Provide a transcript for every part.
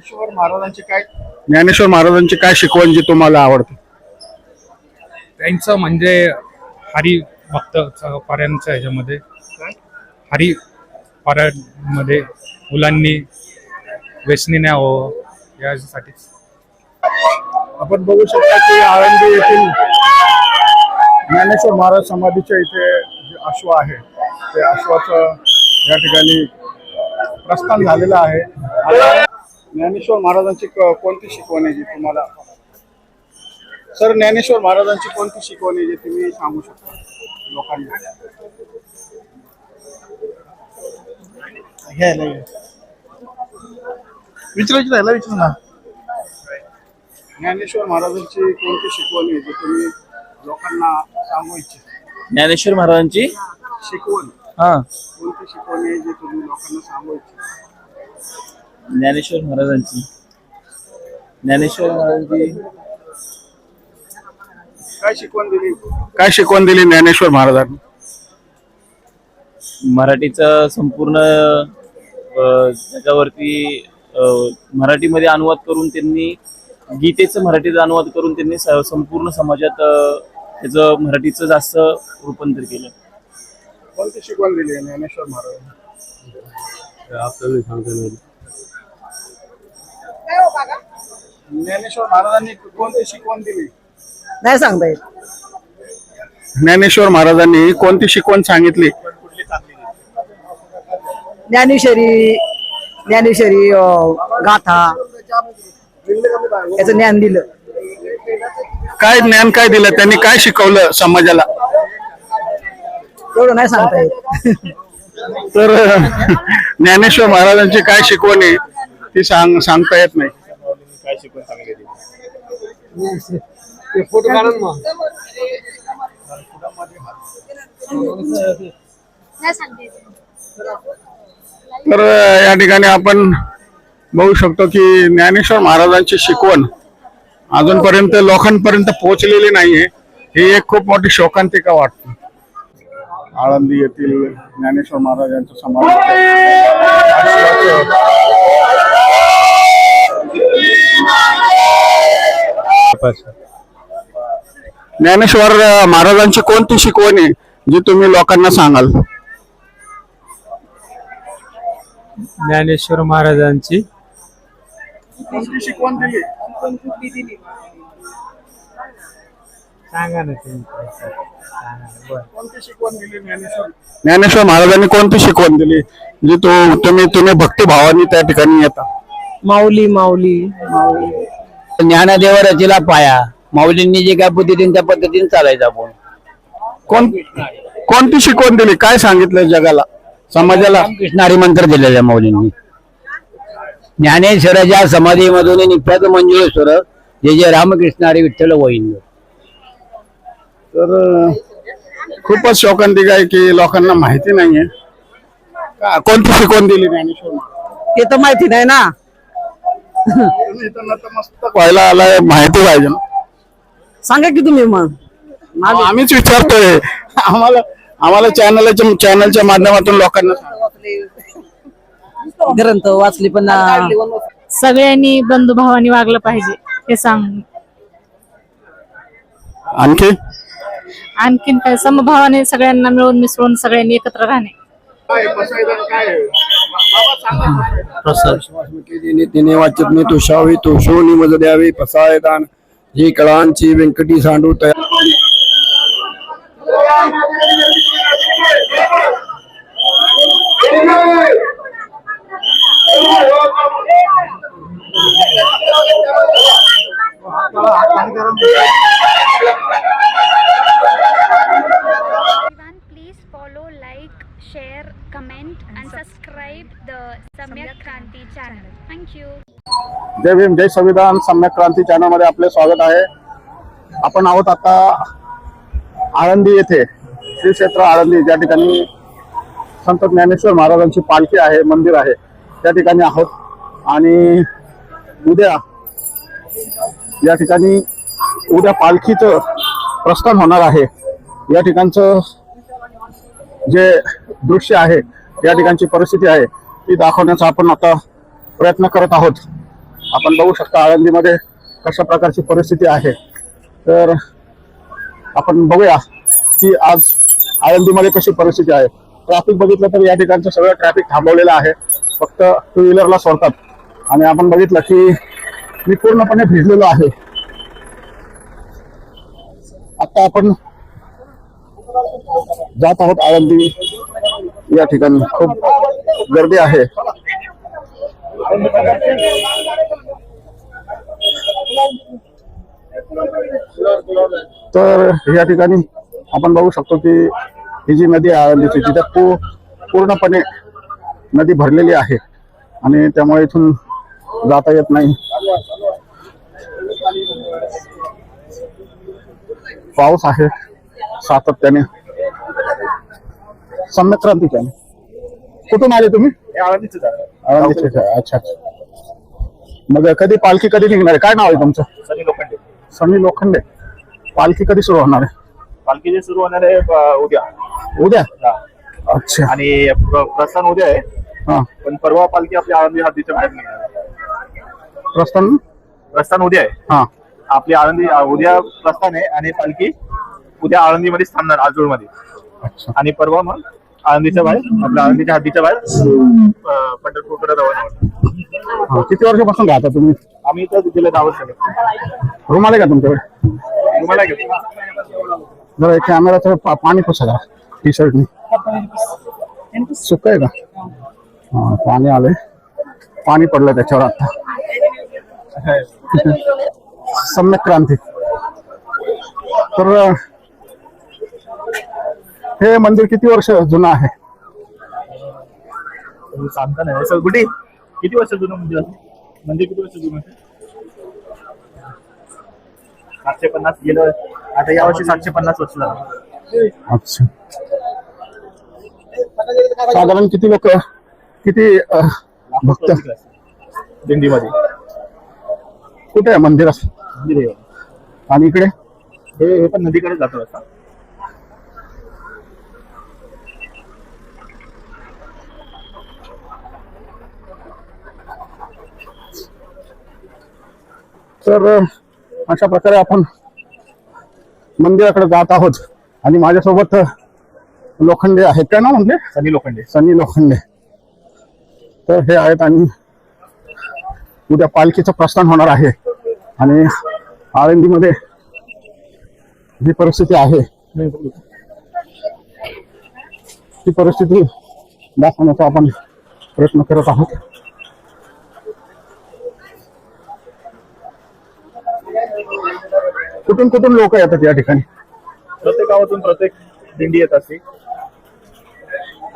ज्ञानेश्वर महाराजांची काय? ज्ञानेश्वर महाराजांची काय शिकवण जी तुम्हाला आवडते? त्यांचं म्हणजे हरी भक्त पर्यंतच्या ह्याच्यामध्ये. हरी पर्यंतमध्ये मुलांनी व्यसनी नाही यासाठी. आपण बघू शकता की आळंदी येथील ज्ञानेश्वर महाराज समाधीच्या इथे जे अश्व आहे ते अश्वाचं या ठिकाणी प्रस्थान झालेलं आहे. आता ज्ञानेश्वर महाराजांची कोणती शिकवण आहे जी तुम्हाला सर ज्ञानेश्वर महाराजांची कोणती शिकवण आहे जी तुम्ही सांगू शकता लोकांना? घ्यायला विचारायची राहिला विचार ना. ज्ञानेश्वर महाराजांची कोणती शिकवण आहे जी तुम्ही लोकांना सांगू इच्छिता? ज्ञानेश्वर महाराजांची? शिकवण. हा. कोणती शिकवण आहे जी तुम्ही लोकांना सांगू इच्छिता? ज्ञानेश्वर महाराजांची. ज्ञानेश्वर महाराजांची काय शिकवण दिली? काय शिकवण दिली ज्ञानेश्वर महाराजांनी? मराठीचा संपूर्ण अ, अ, मराठीमध्ये अनुवाद करून त्यांनी गीतेचं मराठीचा अनुवाद करून त्यांनी स- संपूर्ण समाजात अ, त्याचं मराठीचं जास्त रूपांतर केलं. कोणती शिकवण दिली ज्ञानेश्वर महाराजांनी? ज्ञानेश्वर महाराजांनी कोणती शिकवण दिली? नाही सांगता येत. ज्ञानेश्वर महाराजांनी कोणती शिकवण सांगितली? ज्ञानेश्वरी ज्ञानेश्वरी अं, गाथा. याचं ज्ञान दिलं. काय ज्ञान काय दिलं? त्यांनी काय शिकवलं समाजाला? एवढं नाही सांगता येत. तर ज्ञानेश्वर महाराजांची काय शिकवण आहे? ती सांग सांगता येत नाही. नाही सांगते तर या ठिकाणी आपण बघू शकतो की ज्ञानेश्वर महाराजांची शिकवण अजूनपर्यंत लोकांपर्यंत पोहोचलेली नाहीये. ही एक खूप मोठी शोकांतिका वाटते. आळंदी येथील ज्ञानेश्वर महाराजांचं समाज ज्ञानेश्वर महाराजांची कोणती शिकवण आहे जी तुम्ही लोकांना सांगाल? ज्ञानेश्वर महाराजांची. कोणती शिकवण दिली सांगा ना तुम्ही कोणती शिकवण दिली ज्ञानेश्वर ज्ञानेश्वर महाराजांनी कोणती शिकवण दिली जी तो तुम्ही तुम्ही भक्तिभावाने त्या ठिकाणी येता? माऊली माऊली. माऊली ज्ञानदेव रचला पाया. माऊलींनी जे काय पद्धतीने त्या पद्धतीने चालायचं आपण. कोण कोणती शिकवण दिली? काय सांगितलं जगाला? समाजाला? कृष्णारी मंत्र दिलेला आहे माऊलींनी. ज्ञानेश्वराच्या समाधीमधून निघतात मंजुळेश्वर जे जे रामकृष्णारी विठ्ठल वैंद तर खूपच शोकांतिका आहे की लोकांना माहिती नाहीये. का- कोणती शिकवण दिली ज्ञानेश्वर ते तर माहिती नाही ना. व्हायला आलाय माहिती पाहिजे ना. सांगा की तुम्ही मग. आम्हीच विचारतोय. आम्हाला आम्हाला चॅनलच्या चॅनलच्या माध्यमातून लोकांना सांगा. ग्रंथ वाचली पण सगळ्यांनी बंधुभावाने वागलं पाहिजे हे सांग. आणखी? आणखीन काय? समभावाने सगळ्यांना मिळून मिसळून सगळ्यांनी एकत्र राहणे. काय पसायदान काय आहे? बाबा सांगा तिने वाचत मी तुषावी तुषोनी मज द्यावी पसायदान जी कळांची व्यंकटी सांडू तया जय भीम जय संविधान सम्यक क्रांती चॅनलमध्ये आपले स्वागत आहे. आपण आहोत आता आळंदी येथे श्री क्षेत्र आळंदी ज्या ठिकाणी संत ज्ञानेश्वर महाराजांची पालखी आहे मंदिर आहे त्या ठिकाणी आहोत. आणि उद्या या ठिकाणी उद्या पालखीचं प्रस्थान होणार आहे. या ठिकाणचं जे दृश्य आहे या ठिकाणची परिस्थिती आहे ती दाखवण्याचा आपण आता प्रयत्न करत आहोत. आपण बघू शकता आळंदीमध्ये कशा प्रकारची परिस्थिती आहे. तर आपण बघूया की आज आळंदीमध्ये कशी परिस्थिती आहे. ट्रॅफिक बघितलं तर या ठिकाणचं सगळं ट्रॅफिक थांबवलेलं आहे. फक्त टू व्हीलरला सोडतात. आणि आपण बघितलं की मी पूर्णपणे भिजलेलो आहे. आता आपण जात आहोत आळंदी. या ठिकाणी खूप गर्दी आहे. तर या ठिकाणी आपण बघू शकतो की ही जी नदी आहे आळंदीची तिथे पू पूर्णपणे नदी भरलेली आहे आणि त्यामुळे इथून जाता येत नाही. पाऊस आहे सातत्याने. सम्यक आहे. कुठून आले तुम्ही? आळंदीचे. अच्छा अच्छा. मग कधी पालखी कधी निघणार काय नाव आहे तुमचं? सनी लोखंडे. पालखी कधी सुरू होणार आहे? पालखी जे सुरू होणार आहे उद्या. उद्या? हा. अच्छा. आणि प्र- प्रस्थान उद्या आहे. हा. पण परवा पालखी आपल्या आळंदी हद्दीच्या बाहेर निघणार. प्रस्थान? प्रस्थान उद्या आहे. हा. आपली आळंदी उद्या प्रस्थान आहे आणि पालखी उद्या आळंदीमध्ये थांबणार आजूळमध्ये. अच्छा. आणि परवा मग आळंदीच्या बाहेर आपल्या आळंदीच्या हद्दीच्या बाहेर अ, पंढरपूरकडे रवाना होणार हा. किती वर्षापासून राहता तुम्ही? आम्ही इथं गेले दहा वर्ष. रूम आले का तुमच्याकडे? तुम्हाला जरा एक कॅमेराचं पा- पाणी पुसा जरा टी शर्टनी सुक आहे का? हा पाणी आलंय. पाणी पडलं त्याच्यावर आता. सम्यक क्रांती. तर अं, हे मंदिर किती वर्ष जुनं आहे? सांगता नाही. सर कुठे? किती वर्ष जुनं मंदिर आहे मंदिर किती वर्ष जुनं सातशे पन्नास गेलं. आता यावर्षी सातशे पन्नास वर्ष झालं. अच्छा. साधारण किती लोक किती अं, भक्त? दिंडीमध्ये. कुठे आहे मंदिर असं? मंदिर आहे. आणि इकडे? हे हे पण नदीकडे जातो रस्ता तर अशा प्रकारे आपण मंदिराकडे जात आहोत. आणि माझ्यासोबत लोखंडे आहेत. काय ना म्हणजे सनी लोखंडे. सनी लोखंडे. तर हे आहेत आणि उद्या पालखीचं प्रस्थान होणार आहे. आणि आळंदीमध्ये जी परिस्थिती आहे ती परिस्थिती दाखवण्याचा आपण प्रयत्न करत आहोत. कुठून कुठून लोक येतात या ठिकाणी? प्रत्येक गावातून प्रत्येक दिंडी येत असते.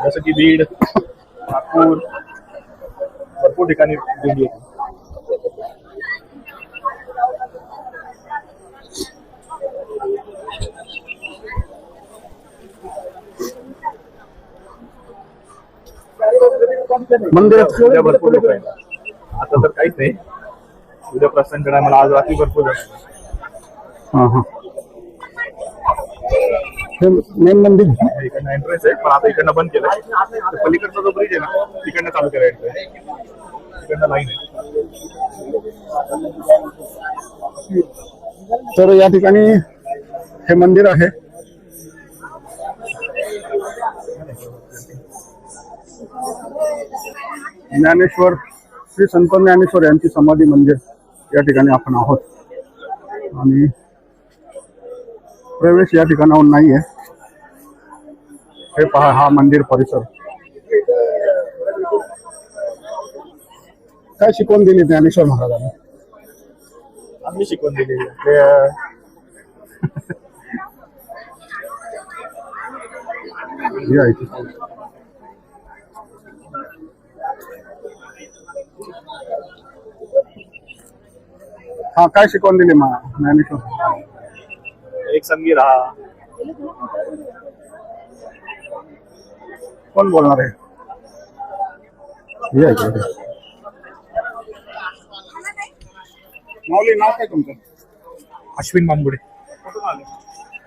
जसं की बीड नागपूर भरपूर ठिकाणी दिंडी येते. मंदिरात उद्या भरपूर लोक येतात आता तर काहीच नाही. उद्या प्रस्थान मला आज रात्री भरपूर येतात. हा हा. मेन मंदिर इकडनं एंट्रन्स आहे पण आता इकडनं बंद तर पलीकडचा जो ब्रिज आहे ना तिकडनं चालू करायचं आहे तिकडनं लाईन आहे. तर या ठिकाणी हे मंदिर आहे. ज्ञानेश्वर श्री संत ज्ञानेश्वर यांची समाधी मंदिर या ठिकाणी आपण आहोत. आणि प्रवेश या ठिकाणाहून नाहीये हे पहा हा मंदिर परिसर. काय शिकवण दिली ज्ञानेश्वर महाराजांनी? आम्ही शिकवून दिली. ते हे आहे. हा काय शिकवण दिली मा ज्ञानेश्वर एक संगी राहा। कोण बोलणार आहे हे? माऊली नाव काय तुमचं? अश्विन बांबुडे।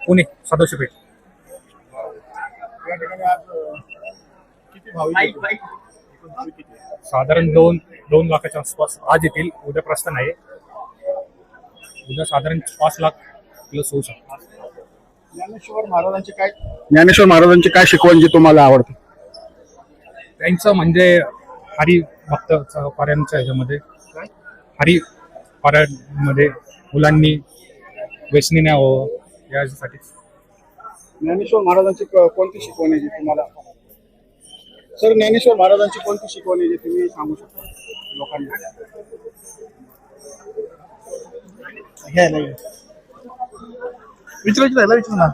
पुणे सदाशिव पेठ या ठिकाणी आज अं, किती भाविक होते? साधारण दोन दोन लाखाच्या आसपास आज येतील उद्या प्रस्थान आहे. उद्या साधारण पाच लाख प्लस होऊ शकतात ज्ञानेश्वर महाराजांची काय? ज्ञानेश्वर महाराजांची काय शिकवण जी तुम्हाला आवडते? त्यांचं म्हणजे हरी भक्त पाऱ्यांच्या ह्याच्यामध्ये हरी पाऱ्यांमध्ये मुलांनी व्यसनी नाही व्हावं यासाठी. ज्ञानेश्वर महाराजांची क- कोणती शिकवण आहे जी तुम्हाला सर ज्ञानेश्वर महाराजांची कोणती शिकवण आहे जी तुम्ही सांगू शकता लोकांना? विचारायचं विचारू ना.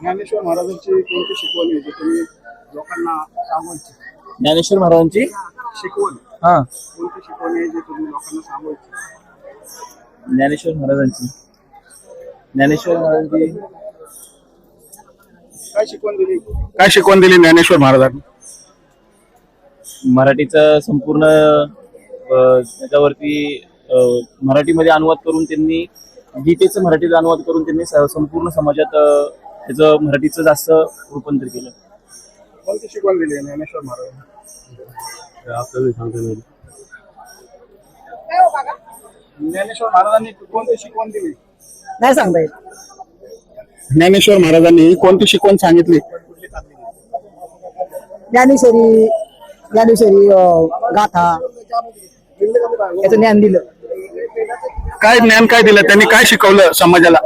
ज्ञानेश्वर महाराजांची कोणती शिकवण आहे जी तुम्ही लोकांना सांगू इच्छिता ज्ञानेश्वर महाराजांची? शिकवण. हा. कोणती शिकवण आहे जी तुम्ही लोकांना सांगू इच्छिता ज्ञानेश्वर महाराजांची. ज्ञानेश्वर महाराजांची. काय शिकवण दिली? काय शिकवण दिली ज्ञानेश्वर महाराजांनी? मराठीचं संपूर्ण अ, त्याच्यावरती अ, मराठीमध्ये अनुवाद करून त्यांनी गीतेचं मराठीत अनुवाद करून त्यांनी संपूर्ण समाजात त्याचं मराठीचं जास्त रूपांतर केलं. कोणती शिकवण दिली ज्ञानेश्वर महाराजांनी ज्ञानेश्वर महाराजांनी कोणती शिकवण दिली? नाही सांगता येत. ज्ञानेश्वर महाराजांनी कोणती शिकवण सांगितली? ज्ञानेश्वरी ज्ञानेश्वरी गाथा याचं ज्ञान दिलं. काय ज्ञान काय दिलं? त्यांनी काय शिकवलं समाजाला?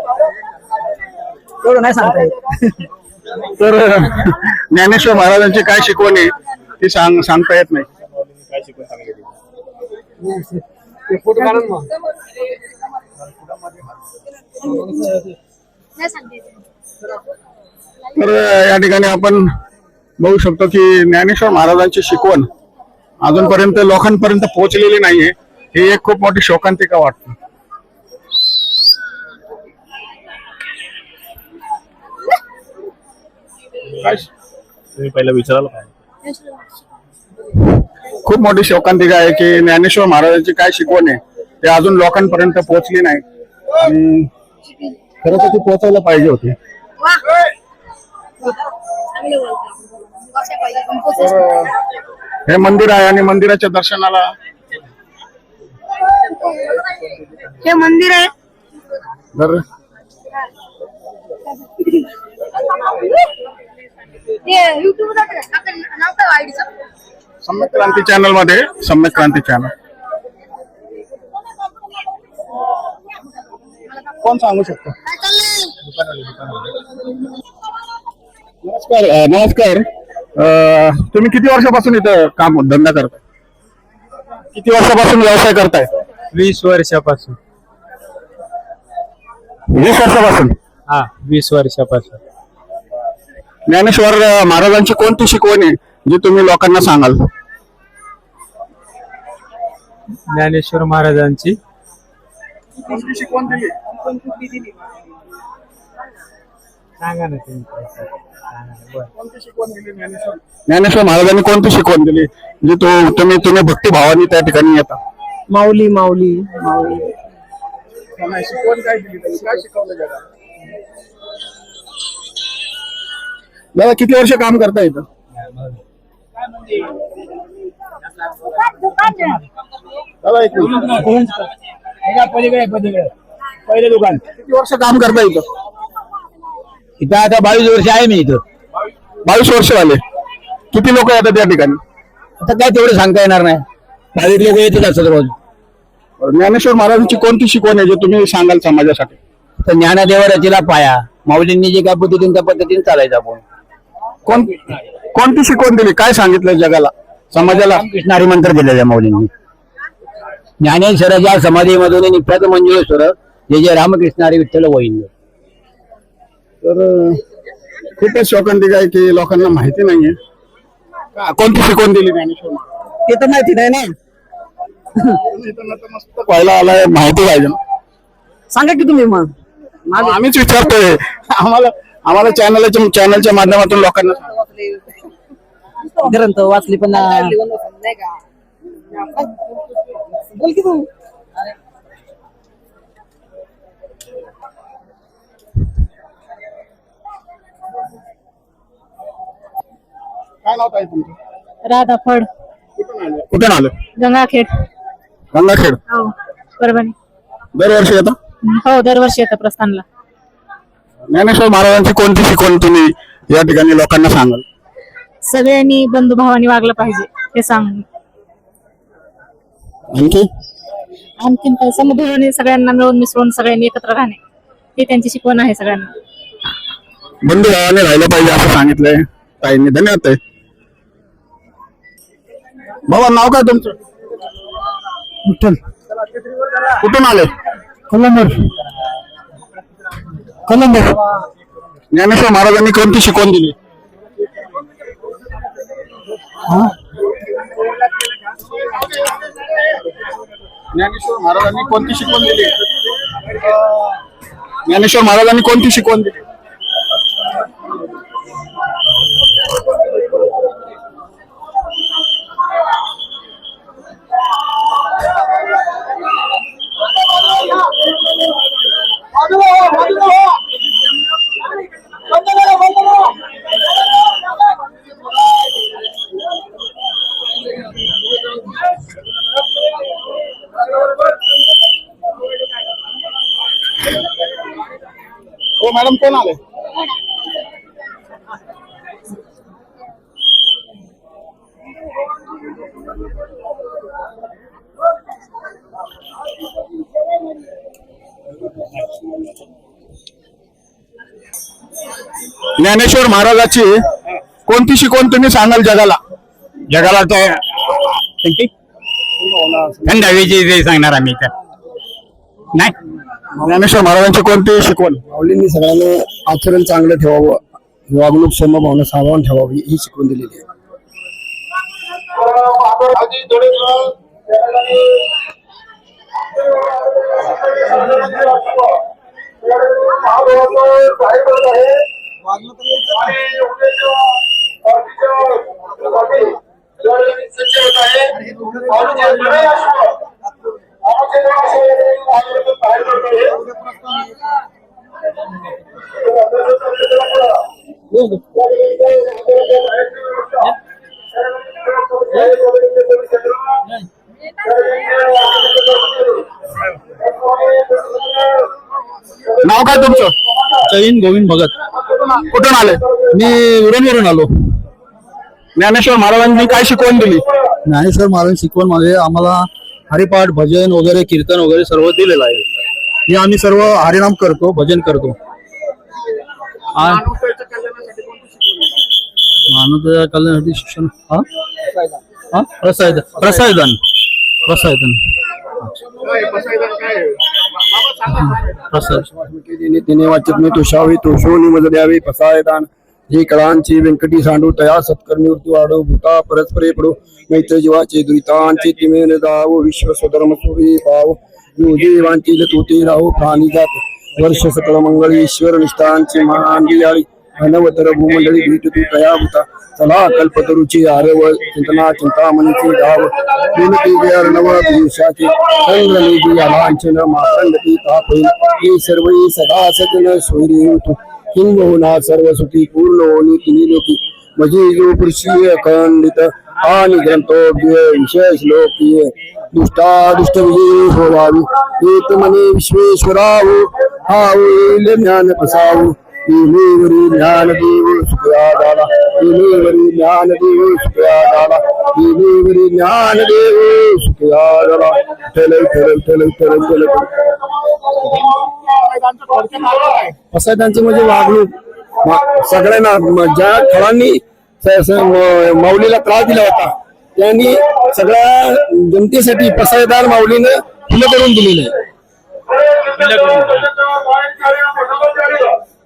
एवढं नाही सांगता येत. तर ज्ञानेश्वर महाराजांची काय शिकवण आहे ती सांग सांगता येत नाही. तर या ठिकाणी आपण बघू शकतो की ज्ञानेश्वर महाराजांची शिकवण अजूनपर्यंत लोकांपर्यंत पोहोचलेली नाहीये. ही एक खूप मोठी शोकांतिका वाटते. काय? तुम्ही पहिला विचारायला पाहिजे. खूप मोठी शोकांतिका आहे की ज्ञानेश्वर महाराजांची काय शिकवण आहे ते अजून लोकांपर्यंत पोहोचली नाही. आणि खरं तर ती पोहोचायला पाहिजे होती. हे मंदिर आहे आणि मंदिराच्या दर्शनाला हे मंदिर आहे. तर सम्यक क्रांती चॅनलमध्ये सम्यक क्रांती चॅनल. कोण सांगू शकतो? नमस्कार अं, नमस्कार. अं, तुम्ही किती वर्षापासून इथं काम धंदा करताय? किती वर्षापासून व्यवसाय करताय? वीस वर्षापासून. वीस वर्षापासून? हा वीस वर्षापासून. ज्ञानेश्वर महाराजांची कोणती शिकवण आहे जी तुम्ही लोकांना सांगाल? ज्ञानेश्वर महाराजांची. शिकवण दिली सांगा ना तुम्ही. ज्ञानेश्वर महाराजांनी कोणती शिकवण दिली जी तो तुम्ही तुम्ही भक्तिभावाने त्या ठिकाणी येता? माऊली माऊली माऊली. शिकवण काय दिली? काय शिकवलं जगाला दादा किती वर्ष काम करता इथं? दादा एक मिनिट. पहिले दुकान. किती वर्ष काम करता इथं? इथं आता बावीस वर्ष आहे मी इथं. बावीस वर्ष झाले. किती लोक येतात त्या ठिकाणी? आता काय तेवढं सांगता येणार नाही. बावीस लोक येतच असतात रोज. ज्ञानेश्वर महाराजांची कोणती शिकवण आहे जे तुम्ही सांगाल समाजासाठी? तर ज्ञानदेव रचीला पाया माऊलींनी जे काय पद्धतीने त्या पद्धतीने चालायचं आपण. कोण कोणती शिकवण दिली? काय सांगितलं जगाला? समाजाला? कृष्णारी मंत्र दिले त्या माऊलींनी ज्ञानेश्वराच्या समाधीमधून निघतात मंजुळेश्वर जे जे रामकृष्णारी विठ्ठल वैन्य तर खूपच शोकांतिका आहे की लोकांना माहिती नाहीये. का- कोणती शिकवण दिली ज्ञानेश्वर महाराज? ते तर माहिती नाही ना. व्हायला आलाय माहिती पाहिजे ना. सांगा की तुम्ही मग मग. आम्हीच विचारतोय. आम्हाला आम्हाला चॅनलच्या चॅनलच्या माध्यमातून लोकांना. ग्रंथ वाचली पण बोल की तू. काय नाव आहे तुमचं? राधा फड. कुठून आले? गंगाखेड. गंगाखेड. हो परभणी. दरवर्षी येतं? हो दरवर्षी येतं प्रस्थानला. ज्ञानेश्वर महाराजांची कोणती शिकवण तुम्ही या ठिकाणी लोकांना सांगाल? सगळ्यांनी बंधुभावाने वागलं पाहिजे हे सांग. आणखी? आणखीन काय? समभावाने सगळ्यांना मिळून मिसळून सगळ्यांनी एकत्र राहणे ही त्यांची शिकवण आहे सगळ्यांना. बंधू भावाने राहिलं पाहिजे असं सांगितलंय. ताईंनी धन्यवाद ताई. बाबा नाव काय तुमचं? विठ्ठल. कुठून आले? कलंबर कलंबर ज्ञानेश्वर महाराजांनी कोणती शिकवण दिली. ज्ञानेश्वर महाराजांनी कोणती शिकवण दिली? ज्ञानेश्वर महाराजांनी कोणती शिकवण दिली? हो मॅडम कोण आले? ज्ञानेश्वर महाराजाची कोणती शिकवण तुम्ही सांगाल जगाला? जगाला तर थंड हवेची ते सांगणार आम्ही तर. नाही? ज्ञानेश्वर महाराजांची कोणती शिकवण? माऊलींनी सगळ्यांना आचरण चांगलं ठेवावं वागणूक समभावना सामावून ठेवावी ही शिकवून दिलेली आहे. नाव काय तुमचं? जैन गोविंद भगत. कुठून आले? मी उरणवरून आलो. ज्ञानेश्वर महाराजांनी काय शिकवण दिली? ज्ञानेश्वर महाराज शिकवणमध्ये आम्हाला हरिपाठ भजन वगैरे कीर्तन वगैरे सर्व दिलेलं आहे. हे आम्ही सर्व हरिनाम करतो भजन करतो. आ- मानवतेच्या कल्याणासाठी शिक्षण हा? हा? प्रसाद प्रसादन. प्रसादन. प्रसाद. तिने वाचत मी तुषावी तुषोनी मज द्यावी प्रसायदान ही कळांचे व्यंकटी सांडू तया सत्कर्मी मृत्यू वाढो भूता परस्परे पडो मैत्र जीवाचे दुरितांचे तिमेन जावो विश्व स्वधर्म सुरे पाव देवांचे तुते राहो प्राणी जात वर्ष सकळ मंगळ ईश्वर निष्ठांचे मान दियाळी अनवतर भूमंडळी भेट तू तया भूता चला कल्पतरुची आरव चिंतना चिंतामणीची गाव विनती विहार नव पुरुषाचे चंद्र निधी लांछन मातंडती तापैल ही सर्व सदा सतन सोयरी होतो. किंबहुना सर्व सुखी पूर्ण होणी तिन्ही लोकी म्हणजे जो पुरुषीय खंडित आणि ग्रंथोभ्य विशेष लोकीय दुष्टा दुष्ट विजयी होवावी एक मने विश्वेश्वराव हा ज्ञान प्रसाव इमेवरी ज्ञान देव सुखया दाला इमेवरी ज्ञान देव सुखया दाला इमेवरी ज्ञान देव सुखया दाला ठेल ठेल ठेल ठेल ठेल असं त्यांची म्हणजे वागणूक सगळ्यांना ज्या फळांनी माऊलीला त्रास दिला होता त्यांनी सगळ्या जनतेसाठी पसायदार माऊलीनं खुलं करून दिलेलं आहे